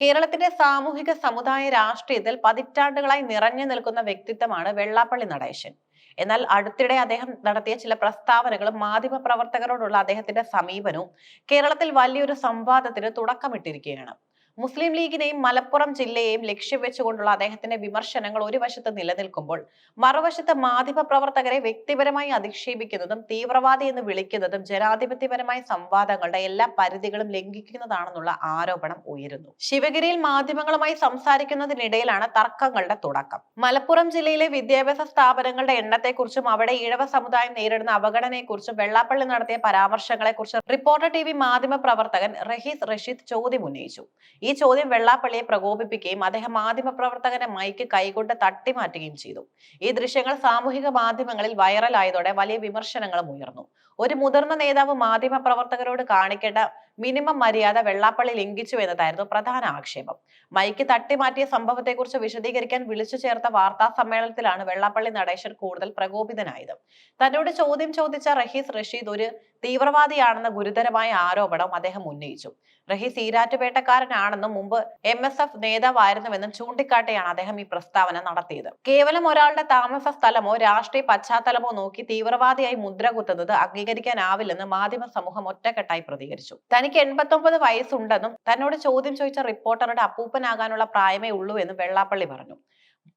കേരളത്തിന്റെ സാമൂഹിക സമുദായ രാഷ്ട്രീയത്തിൽ പതിറ്റാണ്ടുകളായി നിറഞ്ഞു നിൽക്കുന്ന വ്യക്തിത്വമാണ് വെള്ളാപ്പള്ളി നടേശൻ. എന്നാൽ അടുത്തിടെ അദ്ദേഹം നടത്തിയ ചില പ്രസ്താവനകളും മാധ്യമ പ്രവർത്തകരോടുള്ള അദ്ദേഹത്തിന്റെ സമീപനവും കേരളത്തിൽ വലിയൊരു സംവാദത്തിന് തുടക്കമിട്ടിരിക്കുകയാണ്. മുസ്ലിം ലീഗിനെയും മലപ്പുറം ജില്ലയെയും ലക്ഷ്യം വെച്ചുകൊണ്ടുള്ള അദ്ദേഹത്തിന്റെ വിമർശനങ്ങൾ ഒരു വശത്ത് നിലനിൽക്കുമ്പോൾ മറുവശത്ത് മാധ്യമ പ്രവർത്തകരെ വ്യക്തിപരമായി അധിക്ഷേപിക്കുന്നതും തീവ്രവാദി എന്ന് വിളിക്കുന്നതും ജനാധിപത്യപരമായ സംവാദങ്ങളുടെ എല്ലാ പരിധികളും ലംഘിക്കുന്നതാണെന്നുള്ള ആരോപണം ഉയരുന്നു. ശിവഗിരിയിൽ മാധ്യമങ്ങളുമായി സംസാരിക്കുന്നതിനിടയിലാണ് തർക്കങ്ങളുടെ തുടക്കം. മലപ്പുറം ജില്ലയിലെ വിദ്യാഭ്യാസ സ്ഥാപനങ്ങളുടെ എണ്ണത്തെക്കുറിച്ചും അവിടെ ഇഴവ സമുദായം നേരിടുന്ന അവഗണനയെക്കുറിച്ചും വെള്ളാപ്പള്ളി നടത്തിയ പരാമർശങ്ങളെക്കുറിച്ച് റിപ്പോർട്ടർ ടി വി മാധ്യമ പ്രവർത്തകൻ റഹീസ് റഷീദ് ചോദ്യം ഉന്നയിച്ചു ഈ ചോദ്യം വെള്ളാപ്പള്ളിയെ പ്രകോപിപ്പിക്കുകയും അദ്ദേഹം മാധ്യമ പ്രവർത്തകന്റെ മൈക്ക് കൈകൊണ്ട് തട്ടിമാറ്റുകയും ചെയ്തു. ഈ ദൃശ്യങ്ങൾ സാമൂഹിക മാധ്യമങ്ങളിൽ വൈറലായതോടെ വലിയ വിമർശനങ്ങളും ഉയർന്നു. ഒരു മുതിർന്ന നേതാവ് മാധ്യമ പ്രവർത്തകരോട് കാണിക്കേണ്ട മിനിമം മര്യാദ വെള്ളാപ്പള്ളി ലംഘിച്ചു എന്നതായിരുന്നു പ്രധാന ആക്ഷേപം. മൈക്ക് തട്ടിമാറ്റിയ സംഭവത്തെക്കുറിച്ച് വിശദീകരിക്കാൻ വിളിച്ചു ചേർത്ത വാർത്താ സമ്മേളനത്തിലാണ് വെള്ളാപ്പള്ളി നടേശൻ കൂടുതൽ പ്രകോപിതനായത്. തന്നോട് ചോദ്യം ചോദിച്ച റഹീസ് റഷീദ് ഒരു തീവ്രവാദിയാണെന്ന ഗുരുതരമായ ആരോപണം അദ്ദേഹം ഉന്നയിച്ചു. റഹീസ് ഈരാറ്റുപേട്ടക്കാരനാണെന്നും മുമ്പ് എം എസ് എഫ് നേതാവായിരുന്നുവെന്നും ചൂണ്ടിക്കാട്ടിയാണ് അദ്ദേഹം ഈ പ്രസ്താവന നടത്തിയത്. കേവലം ഒരാളുടെ താമസ സ്ഥലമോ രാഷ്ട്രീയ പശ്ചാത്തലമോ നോക്കി തീവ്രവാദിയായി മുദ്ര കുത്തുന്നത് അംഗീകരിക്കാനാവില്ലെന്ന് മാധ്യമ സമൂഹം ഒറ്റക്കെട്ടായി പ്രതികരിച്ചു. എൺപത്തൊമ്പത് വയസ്സുണ്ടെന്നും തന്നോട് ചോദ്യം ചോദിച്ച റിപ്പോർട്ടറുടെ അപ്പൂപ്പനാകാനുള്ള പ്രായമേ ഉള്ളൂ എന്നും വെള്ളാപ്പള്ളി പറഞ്ഞു.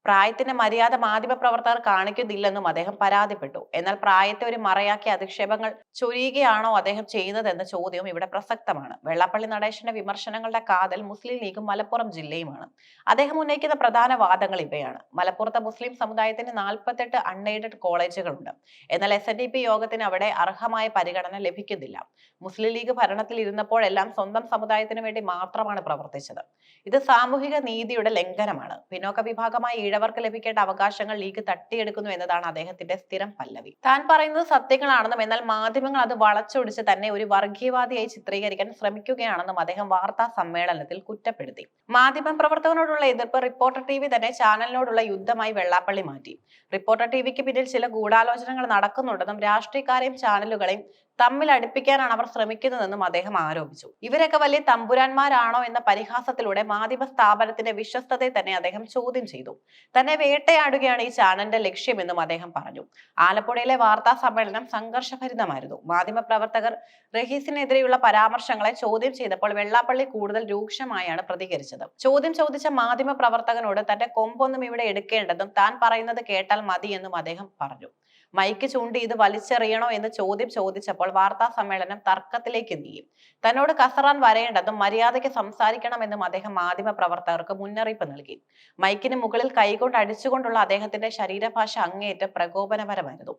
പ്രായത്തിന്റെ മര്യാദ മാധ്യമ പ്രവർത്തകർ കാണിക്കുന്നില്ലെന്നും അദ്ദേഹം പരാതിപ്പെട്ടു. എന്നാൽ പ്രായത്തെ ഒരു മറയാക്കി അധിക്ഷേപങ്ങൾ ചൊരിയുകയാണോ അദ്ദേഹം ചെയ്യുന്നതെന്ന ചോദ്യവും ഇവിടെ പ്രസക്തമാണ്. വെള്ളപ്പള്ളി നടേശന്റെ വിമർശനങ്ങളുടെ കാതൽ മുസ്ലിം ലീഗും മലപ്പുറം ജില്ലയുമാണ്. അദ്ദേഹം ഉന്നയിക്കുന്ന പ്രധാന വാദങ്ങൾ ഇവയാണ്. മലപ്പുറത്തെ മുസ്ലിം സമുദായത്തിന് നാൽപ്പത്തെട്ട് അൺഎയ്ഡഡ് കോളേജുകളുണ്ട്. എന്നാൽ എസ് എൻ ഡി പി യോഗത്തിന് അവിടെ അർഹമായ പരിഗണന ലഭിക്കുന്നില്ല. മുസ്ലിം ലീഗ് ഭരണത്തിൽ ഇരുന്നപ്പോഴെല്ലാം സ്വന്തം സമുദായത്തിന് വേണ്ടി മാത്രമാണ് പ്രവർത്തിച്ചത്. ഇത് സാമൂഹിക നീതിയുടെ ലംഘനമാണ്. പിന്നോക്ക വിഭാഗമായ ഈഴവർക്ക് ലഭിക്കേണ്ട അവകാശങ്ങൾ ലീഗ് തട്ടിയെടുക്കുന്നു എന്നതാണ് അദ്ദേഹത്തിന്റെ സ്ഥിരം പല്ലവി. താൻ പറയുന്നത് സത്യങ്ങളാണെന്നും എന്നാൽ മാധ്യമങ്ങൾ അത് വളച്ചൊടിച്ച് തന്നെ ഒരു വർഗീയവാദിയായി ചിത്രീകരിക്കാൻ ശ്രമിക്കുകയാണെന്നും അദ്ദേഹം വാർത്താ സമ്മേളനത്തിൽ കുറ്റപ്പെടുത്തി. മാധ്യമ പ്രവർത്തകനോടുള്ള എതിർപ്പ് റിപ്പോർട്ടർ ടി തന്നെ ചാനലിനോടുള്ള യുദ്ധമായി വെള്ളാപ്പള്ളി മാറ്റി. റിപ്പോർട്ടർ ടി പിന്നിൽ ചില ഗൂഢാലോചനകൾ നടക്കുന്നുണ്ടെന്നും രാഷ്ട്രീയക്കാരെയും ചാനലുകളെയും തമ്മിൽ അടുപ്പിക്കാനാണ് അവർ ശ്രമിക്കുന്നതെന്നും അദ്ദേഹം ആരോപിച്ചു. ഇവരൊക്കെ വലിയ തമ്പുരാന്മാരാണോ എന്ന പരിഹാസത്തിലൂടെ മാധ്യമ സ്ഥാപനത്തിന്റെ വിശ്വസ്തതയെ തന്നെ അദ്ദേഹം ചോദ്യം ചെയ്തു. തന്നെ വേട്ടയാടുകയാണ് ഈ ചാനലിന്റെ ലക്ഷ്യമെന്നും അദ്ദേഹം പറഞ്ഞു. ആലപ്പുഴയിലെ വാർത്താ സമ്മേളനം സംഘർഷഭരിതമായിരുന്നു. മാധ്യമ പ്രവർത്തകർ റഹീസിനെതിരെയുള്ള പരാമർശങ്ങളെ ചോദ്യം ചെയ്തപ്പോൾ വെള്ളാപ്പള്ളി കൂടുതൽ രൂക്ഷമായാണ് പ്രതികരിച്ചത്. ചോദ്യം ചോദിച്ച മാധ്യമ പ്രവർത്തകനോട് തന്റെ കൊമ്പൊന്നും ഇവിടെ എടുക്കേണ്ടതും താൻ പറയുന്നത് കേട്ടാൽ മതിയെന്നും അദ്ദേഹം പറഞ്ഞു. മൈക്ക് ചൂണ്ടി ഇത് വലിച്ചെറിയണോ എന്ന് ചോദ്യം ചോദിച്ചപ്പോൾ വാർത്താ സമ്മേളനം തർക്കത്തിലേക്ക് നീങ്ങി. തന്നോട് കസറാൻ വരേണ്ടതും മര്യാദയ്ക്ക് സംസാരിക്കണമെന്നും അദ്ദേഹം മാധ്യമ പ്രവർത്തകർക്ക് മുന്നറിയിപ്പ് നൽകി. മൈക്കിന് മുകളിൽ കൈകൊണ്ട് അടിച്ചുകൊണ്ടുള്ള അദ്ദേഹത്തിന്റെ ശരീരഭാഷ അങ്ങേയറ്റം പ്രകോപനപരമായിരുന്നു.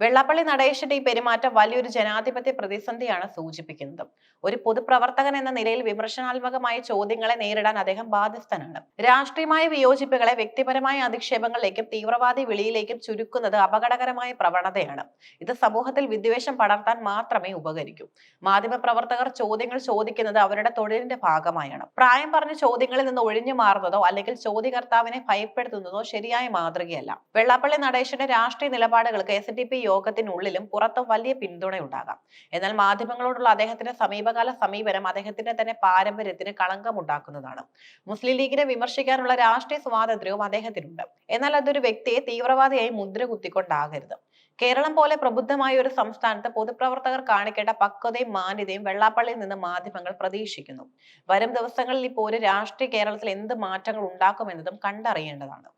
വെള്ളാപ്പള്ളി നടേശന്റെ ഈ പെരുമാറ്റം വലിയൊരു ജനാധിപത്യ പ്രതിസന്ധിയാണ് സൂചിപ്പിക്കുന്നത്. ഒരു പൊതുപ്രവർത്തകൻ എന്ന നിലയിൽ വിമർശനാത്മകമായ ചോദ്യങ്ങളെ നേരിടാൻ അദ്ദേഹം ബാധ്യസ്ഥനാണ്. രാഷ്ട്രീയമായ വിയോജിപ്പുകളെ വ്യക്തിപരമായ അധിക്ഷേപങ്ങളിലേക്കും തീവ്രവാദി വിളിയിലേക്കും ചുരുക്കുന്നത് അപകടകരമായ പ്രവണതയാണ്. ഇത് സമൂഹത്തിൽ വിദ്വേഷം പടർത്താൻ മാത്രമേ ഉപകരിക്കൂ. മാധ്യമ പ്രവർത്തകർ ചോദ്യങ്ങൾ ചോദിക്കുന്നത് അവരുടെ തൊഴിലിന്റെ ഭാഗമായാണ്. പ്രായം പറഞ്ഞ ചോദ്യങ്ങളിൽ നിന്ന് ഒഴിഞ്ഞു മാറുന്നതോ അല്ലെങ്കിൽ ചോദ്യകർത്താവിനെ ഭയപ്പെടുത്തുന്നതോ ശരിയായ മാതൃകയല്ല. വെള്ളാപ്പള്ളി നടേശന്റെ രാഷ്ട്രീയ നിലപാടുകൾക്ക് എസ് ഡി പി യോഗത്തിനുള്ളിലും പുറത്തും വലിയ പിന്തുണയുണ്ടാകാം എന്നാൽ മാധ്യമങ്ങളോടുള്ള അദ്ദേഹത്തിന്റെ സമീപകാല സമീപനം അദ്ദേഹത്തിന്റെ തന്നെ പാരമ്പര്യത്തിന് കളങ്കമുണ്ടാക്കുന്നതാണ് മുസ്ലിം ലീഗിനെ വിമർശിക്കാനുള്ള രാഷ്ട്രീയ സ്വാതന്ത്ര്യവും അദ്ദേഹത്തിനുണ്ട്. എന്നാൽ അതൊരു വ്യക്തിയെ തീവ്രവാദിയായി മുദ്ര കുത്തിക്കൊണ്ടാകരുത് കേരളം പോലെ പ്രബുദ്ധമായ ഒരു സംസ്ഥാനത്ത് പൊതുപ്രവർത്തകർ കാണിക്കേണ്ട പക്വതയും മാന്യതയും വെള്ളാപ്പള്ളിയിൽ നിന്ന് മാധ്യമങ്ങൾ പ്രതീക്ഷിക്കുന്നു. വരും ദിവസങ്ങളിൽ ഇപ്പോൾ ഒരു രാഷ്ട്രീയ കേരളത്തിൽ എന്ത് മാറ്റങ്ങൾ ഉണ്ടാക്കുമെന്നതും കണ്ടറിയേണ്ടതാണ്.